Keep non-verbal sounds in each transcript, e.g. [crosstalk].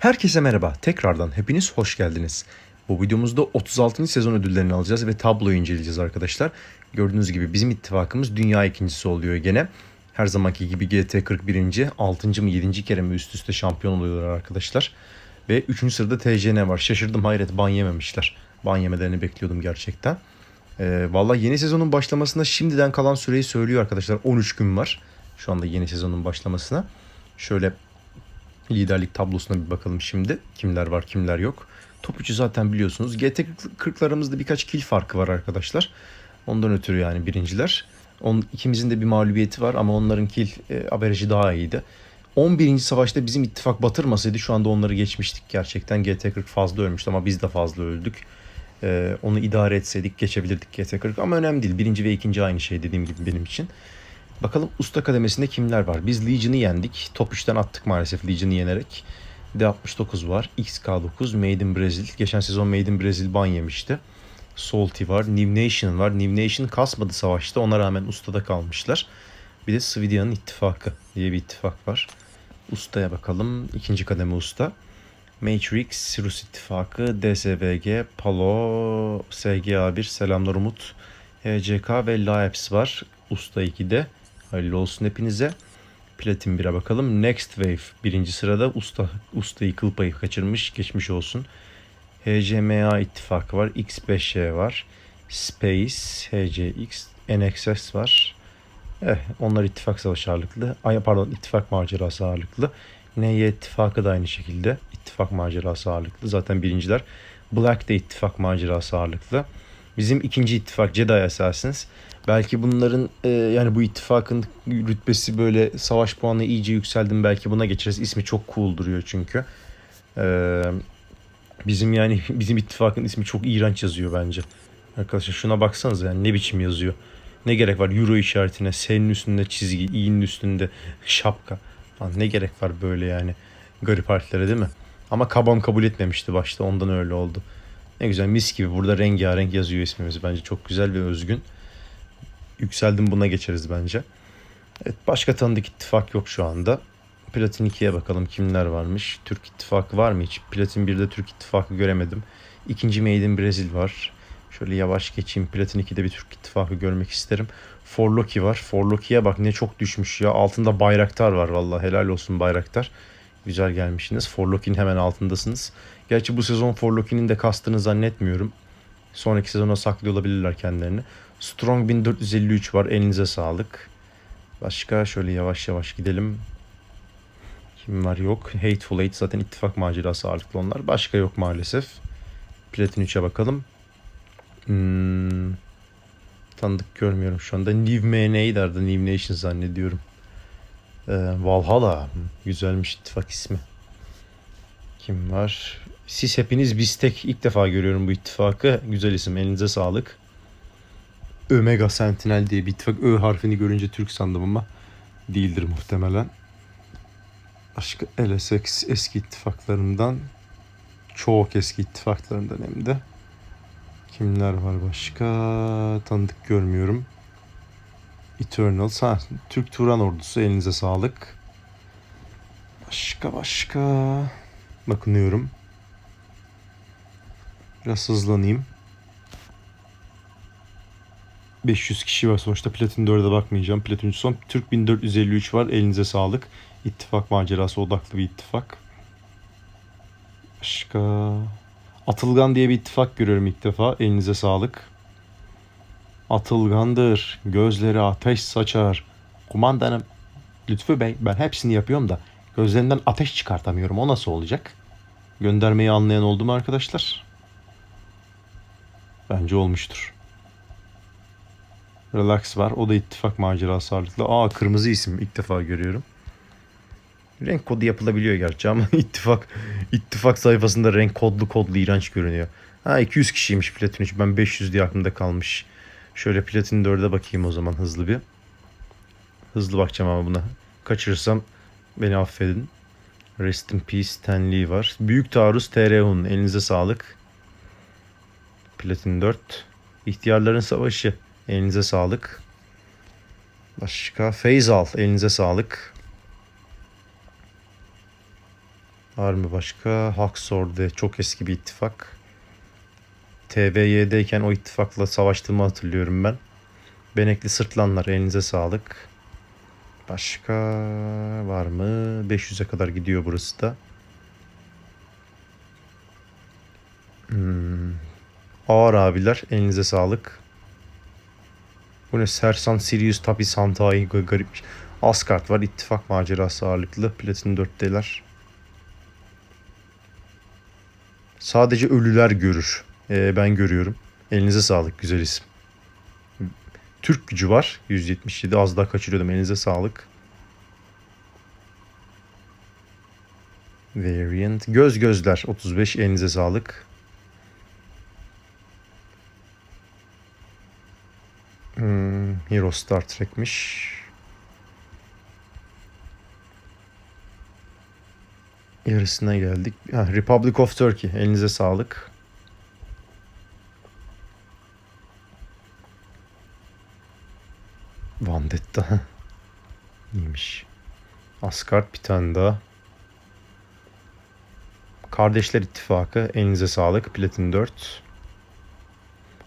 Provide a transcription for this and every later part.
Herkese merhaba. Tekrardan hepiniz hoş geldiniz. Bu videomuzda 36. sezon ödüllerini alacağız ve tabloyu inceleyeceğiz arkadaşlar. Gördüğünüz gibi bizim ittifakımız dünya ikincisi oluyor gene. Her zamanki gibi GT 41. 6. mı 7. kere mi üst üste şampiyon oluyorlar arkadaşlar. Ve 3. sırada TCN var. Şaşırdım hayret ban yememişler. Ban yemelerini bekliyordum gerçekten. Ee, Valla yeni sezonun başlamasına şimdiden kalan süreyi söylüyor arkadaşlar. 13 gün var şu anda yeni sezonun başlamasına. Şöyle liderlik tablosuna bir bakalım şimdi. Kimler var kimler yok. Top 3'ü zaten biliyorsunuz. GT 40'larımızda birkaç kill farkı var arkadaşlar. Ondan ötürü yani birinciler. On, ikimizin de bir mağlubiyeti var ama onların kill e, averajı daha iyiydi. 11. savaşta bizim ittifak batırmasaydı şu anda onları geçmiştik gerçekten. GT40 fazla ölmüştü ama biz de fazla öldük. Ee, onu idare etseydik geçebilirdik GT40 ama önemli değil. Birinci ve ikinci aynı şey dediğim gibi benim için. Bakalım usta kademesinde kimler var? Biz Legion'ı yendik. Top 3'ten attık maalesef Legion'ı yenerek. D69 var. XK9, Made in Brazil. Geçen sezon Made in Brazil ban yemişti. Salty var. New Nation var. New Nation kasmadı savaşta. Ona rağmen ustada kalmışlar. Bir de Svidia'nın ittifakı diye bir ittifak var. Ustaya bakalım. İkinci kademe usta. Matrix, Rus ittifakı, DSVG, Palo, SGA1, Selamlar Umut, HCK ve Laeps var. Usta 2'de. Hayırlı olsun hepinize. Platin 1'e bakalım. Next Wave birinci sırada usta ustayı kıl payı kaçırmış. Geçmiş olsun. HCMA ittifakı var. X5Y var. Space, HCX, NXS var. Eh, onlar ittifak savaşı ağırlıklı. Ay pardon ittifak macerası ağırlıklı. NY ittifakı da aynı şekilde. ittifak macerası ağırlıklı. Zaten birinciler. Black de ittifak macerası ağırlıklı. Bizim ikinci ittifak Jedi Assassins. Belki bunların e, yani bu ittifakın rütbesi böyle savaş puanı iyice yükseldim belki buna geçeriz. İsmi çok cool duruyor çünkü. E, bizim yani [laughs] bizim ittifakın ismi çok iğrenç yazıyor bence. Arkadaşlar şuna baksanız yani ne biçim yazıyor. Ne gerek var euro işaretine, senin üstünde çizgi, i'nin üstünde şapka falan. Ne gerek var böyle yani garip harflere değil mi? Ama kabam kabul etmemişti başta ondan öyle oldu. Ne güzel mis gibi burada rengarenk yazıyor ismimiz. Bence çok güzel ve özgün. Yükseldim buna geçeriz bence. Evet, başka tanıdık ittifak yok şu anda. Platin 2'ye bakalım kimler varmış. Türk ittifakı var mı hiç? Platin 1'de Türk ittifakı göremedim. İkinci Made in Brazil var. Şöyle yavaş geçeyim. Platin 2'de bir Türk ittifakı görmek isterim. Forloki var. Forloki'ye bak ne çok düşmüş ya. Altında Bayraktar var vallahi helal olsun Bayraktar. Güzel gelmişsiniz. Forloki'nin hemen altındasınız. Gerçi bu sezon Forloki'nin de kastını zannetmiyorum. Sonraki sezona saklıyor olabilirler kendilerini. Strong 1453 var. Elinize sağlık. Başka şöyle yavaş yavaş gidelim. Kim var yok. Hateful Eight zaten ittifak macerası ağırlıklı onlar. Başka yok maalesef. Platin 3'e bakalım. Hmm, tanıdık görmüyorum şu anda. New MNA'yı derdi. New Nation zannediyorum. Ee, Valhalla. Güzelmiş ittifak ismi. Kim var? Siz hepiniz Bistek. ilk defa görüyorum bu ittifakı. Güzel isim. Elinize sağlık. Omega Sentinel diye bir ittifak. Ö harfini görünce Türk sandım ama değildir muhtemelen. Başka LSX eski ittifaklarımdan çok eski ittifaklarından hem de. Kimler var başka? Tanıdık görmüyorum. Eternals. Ha, Türk Turan ordusu elinize sağlık. Başka başka. Bakınıyorum. Biraz hızlanayım. 500 kişi var sonuçta. Platin 4'e bakmayacağım. Platin son. Türk 1453 var. Elinize sağlık. İttifak macerası odaklı bir ittifak. Başka... Atılgan diye bir ittifak görüyorum ilk defa. Elinize sağlık. Atılgandır. Gözleri ateş saçar. Kumandanım Lütfü Bey ben hepsini yapıyorum da gözlerinden ateş çıkartamıyorum. O nasıl olacak? Göndermeyi anlayan oldu mu arkadaşlar? Bence olmuştur. Relax var. O da ittifak macerası ağırlıklı. Aa kırmızı isim ilk defa görüyorum. Renk kodu yapılabiliyor gerçi ama [laughs] ittifak ittifak sayfasında renk kodlu kodlu iğrenç görünüyor. Ha 200 kişiymiş Platin 3. Ben 500 diye aklımda kalmış. Şöyle Platin 4'e bakayım o zaman hızlı bir. Hızlı bakacağım ama buna. Kaçırırsam beni affedin. Rest in Peace Lee var. Büyük Taarruz TRH'un elinize sağlık. Platin 4. İhtiyarların Savaşı elinize sağlık. Başka Feyzal elinize sağlık. Var mı başka? Haksorde çok eski bir ittifak. TBY'deyken o ittifakla savaştığımı hatırlıyorum ben. Benekli Sırtlanlar elinize sağlık. Başka var mı? 500'e kadar gidiyor burası da. Hmm. Ağır abiler elinize sağlık. Bu ne? Sersan Sirius Tapi Santai garipmiş. Asgard var. İttifak macerası ağırlıklı. Platin 4'teler. Sadece ölüler görür. Ee, ben görüyorum. Elinize sağlık. Güzel isim. Türk gücü var. 177 az daha kaçırıyordum. Elinize sağlık. Variant. Göz gözler 35. Elinize sağlık. Hmm, Hero Star Trek'miş. Yarısına geldik. Ha, Republic of Turkey. Elinize sağlık. Vandetta. İyiymiş. Asgard bir tane daha. Kardeşler İttifakı. Elinize sağlık. Platin 4.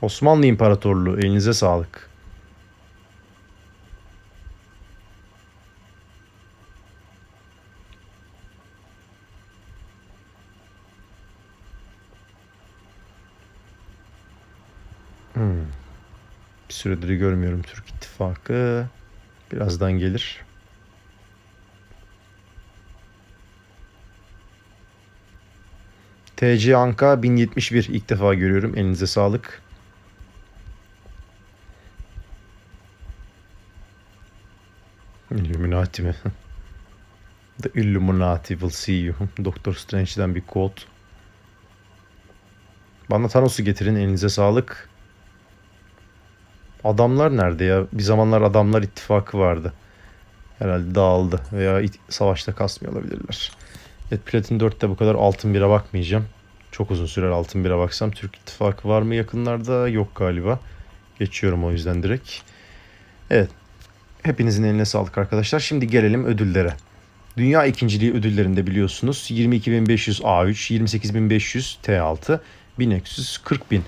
Osmanlı İmparatorluğu. Elinize sağlık. Hmm. Bir süredir görmüyorum Türk İttifakı. Birazdan gelir. TC Anka 1071 ilk defa görüyorum. Elinize sağlık. Illuminati mi? [laughs] The Illuminati will see you. [laughs] Doctor Strange'den bir quote. Bana Thanos'u getirin elinize sağlık. Adamlar nerede ya? Bir zamanlar adamlar ittifakı vardı. Herhalde dağıldı veya savaşta kasmıyor olabilirler. Evet Platin 4'te bu kadar altın bira bakmayacağım. Çok uzun sürer altın bira baksam. Türk ittifakı var mı yakınlarda? Yok galiba. Geçiyorum o yüzden direkt. Evet. Hepinizin eline sağlık arkadaşlar. Şimdi gelelim ödüllere. Dünya ikinciliği ödüllerinde biliyorsunuz 22.500 A3, 28.500 T6, 1600, 40.000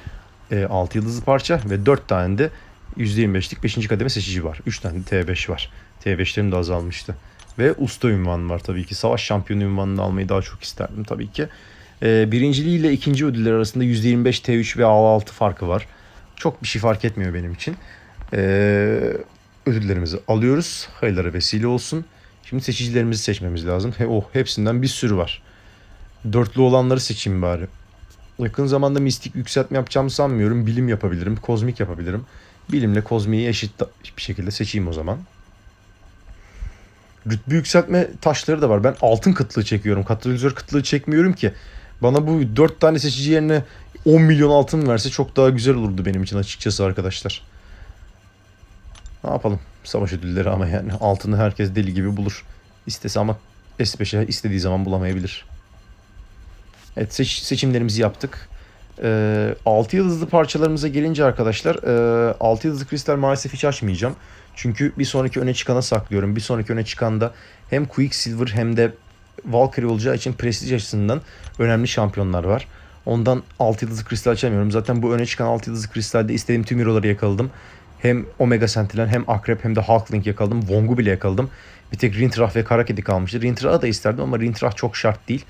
e, 6 yıldızlı parça ve 4 tane de %25'lik 5. kademe seçici var. 3 tane de T5 var. T5'lerim de azalmıştı. Ve usta ünvanı var tabii ki. Savaş şampiyonu ünvanını almayı daha çok isterdim tabii ki. E, birinciliği ile ikinci ödüller arasında %25 T3 ve A6 farkı var. Çok bir şey fark etmiyor benim için. E, ödüllerimizi alıyoruz. Hayırlara vesile olsun. Şimdi seçicilerimizi seçmemiz lazım. He, oh hepsinden bir sürü var. Dörtlü olanları seçeyim bari. Yakın zamanda mistik yükseltme yapacağımı sanmıyorum. Bilim yapabilirim, kozmik yapabilirim. Bilimle kozmiği eşit bir şekilde seçeyim o zaman. Rütbe yükseltme taşları da var. Ben altın kıtlığı çekiyorum. Katalizör kıtlığı çekmiyorum ki. Bana bu 4 tane seçici yerine 10 milyon altın verse çok daha güzel olurdu benim için açıkçası arkadaşlar. Ne yapalım? Savaş ödülleri ama yani altını herkes deli gibi bulur. İstese ama S5'e istediği zaman bulamayabilir. Evet seç- seçimlerimizi yaptık. Ee, 6 yıldızlı parçalarımıza gelince arkadaşlar e, 6 yıldızlı kristal maalesef hiç açmayacağım. Çünkü bir sonraki öne çıkana saklıyorum. Bir sonraki öne çıkanda hem Quicksilver hem de Valkyrie olacağı için prestij açısından önemli şampiyonlar var. Ondan 6 yıldızlı kristal açamıyorum. Zaten bu öne çıkan 6 yıldızlı kristalde istediğim tüm hero'ları yakaladım. Hem Omega Sentinel hem Akrep hem de Hulkling yakaladım. Vong'u bile yakaladım. Bir tek Rintrah ve Karakedi kalmıştı. Rintrah'ı da isterdim ama Rintrah çok şart değil.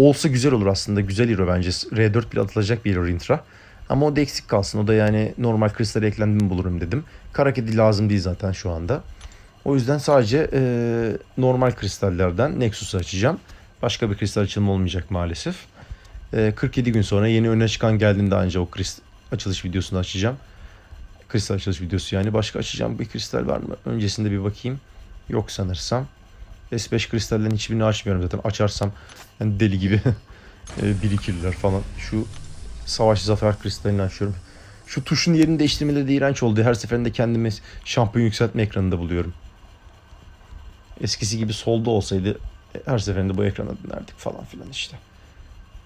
Olsa güzel olur aslında. Güzel hero bence. R4 bile atılacak bir hero Rintrah. Ama o da eksik kalsın. O da yani normal kristale eklendi mi bulurum dedim. Karakedi lazım değil zaten şu anda. O yüzden sadece e, normal kristallerden Nexus'u açacağım. Başka bir kristal açılımı olmayacak maalesef. E, 47 gün sonra yeni öne çıkan geldiğinde ancak o krist açılış videosunu açacağım. Kristal açılış videosu yani. Başka açacağım bir kristal var mı? Öncesinde bir bakayım. Yok sanırsam. S5 kristallerin hiçbirini açmıyorum zaten. Açarsam yani deli gibi [laughs] e, birikirler falan. Şu savaş zafer kristalini açıyorum. Şu tuşun yerini değiştirmeleri de iğrenç oldu. Her seferinde kendimi şampiyon yükseltme ekranında buluyorum. Eskisi gibi solda olsaydı her seferinde bu ekrana dönerdik falan filan işte.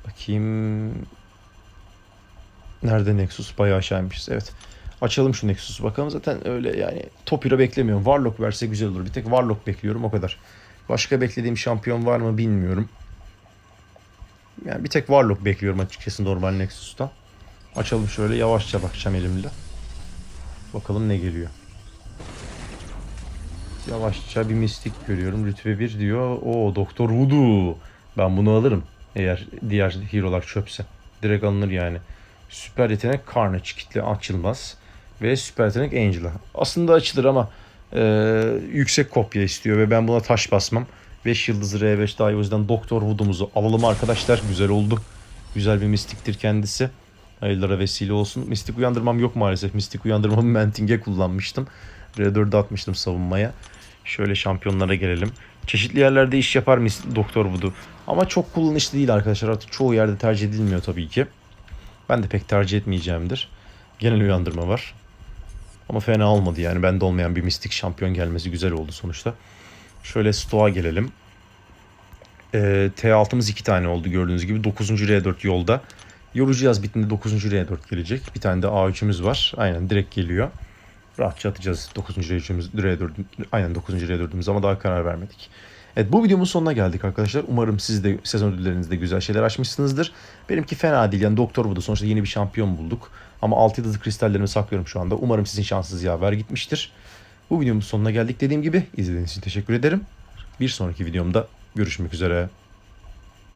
Bakayım. Nerede Nexus? Bayağı aşağıymışız. Evet. Açalım şu Nexus'u bakalım. Zaten öyle yani top hero beklemiyorum. Warlock verse güzel olur. Bir tek Warlock bekliyorum o kadar. Başka beklediğim şampiyon var mı bilmiyorum. Yani bir tek Warlock bekliyorum açıkçası normal Nexus'tan. Açalım şöyle yavaşça bakacağım elimle. Bakalım ne geliyor. Yavaşça bir mistik görüyorum. Rütbe 1 diyor. O Doktor Voodoo. Ben bunu alırım. Eğer diğer hero'lar çöpse. Direkt alınır yani. Süper yetenek Carnage kitle açılmaz. Ve süper yetenek Angela. Aslında açılır ama e, yüksek kopya istiyor ve ben buna taş basmam. 5 yıldızı R5 daha. O yüzden Doktor Voodoo'muzu alalım arkadaşlar. Güzel oldu. Güzel bir mistiktir kendisi. Hayırlara vesile olsun. Mistik uyandırmam yok maalesef. Mistik uyandırmamı Menting'e kullanmıştım. R4'e atmıştım savunmaya. Şöyle şampiyonlara gelelim. Çeşitli yerlerde iş yapar Doktor Voodoo? Ama çok kullanışlı değil arkadaşlar. Artık çoğu yerde tercih edilmiyor tabii ki. Ben de pek tercih etmeyeceğimdir. Genel uyandırma var. Ama fena olmadı yani. Bende olmayan bir mistik şampiyon gelmesi güzel oldu sonuçta. Şöyle Stoğa gelelim. Ee, T6'mız iki tane oldu gördüğünüz gibi. 9. R4 yolda. Yorucu yaz bittiğinde 9. R4 gelecek. Bir tane de A3'ümüz var. Aynen direkt geliyor. Rahatça atacağız 9. R3'ümüz, R4, aynen 9. R4'ümüz ama daha karar vermedik. Evet bu videomun sonuna geldik arkadaşlar. Umarım siz de sezon ödüllerinizde güzel şeyler açmışsınızdır. Benimki fena değil yani doktor budu. Sonuçta yeni bir şampiyon bulduk. Ama 6 yıldızlı kristallerimi saklıyorum şu anda. Umarım sizin şansınız yaver gitmiştir. Bu videomun sonuna geldik dediğim gibi. izlediğiniz için teşekkür ederim. Bir sonraki videomda görüşmek üzere.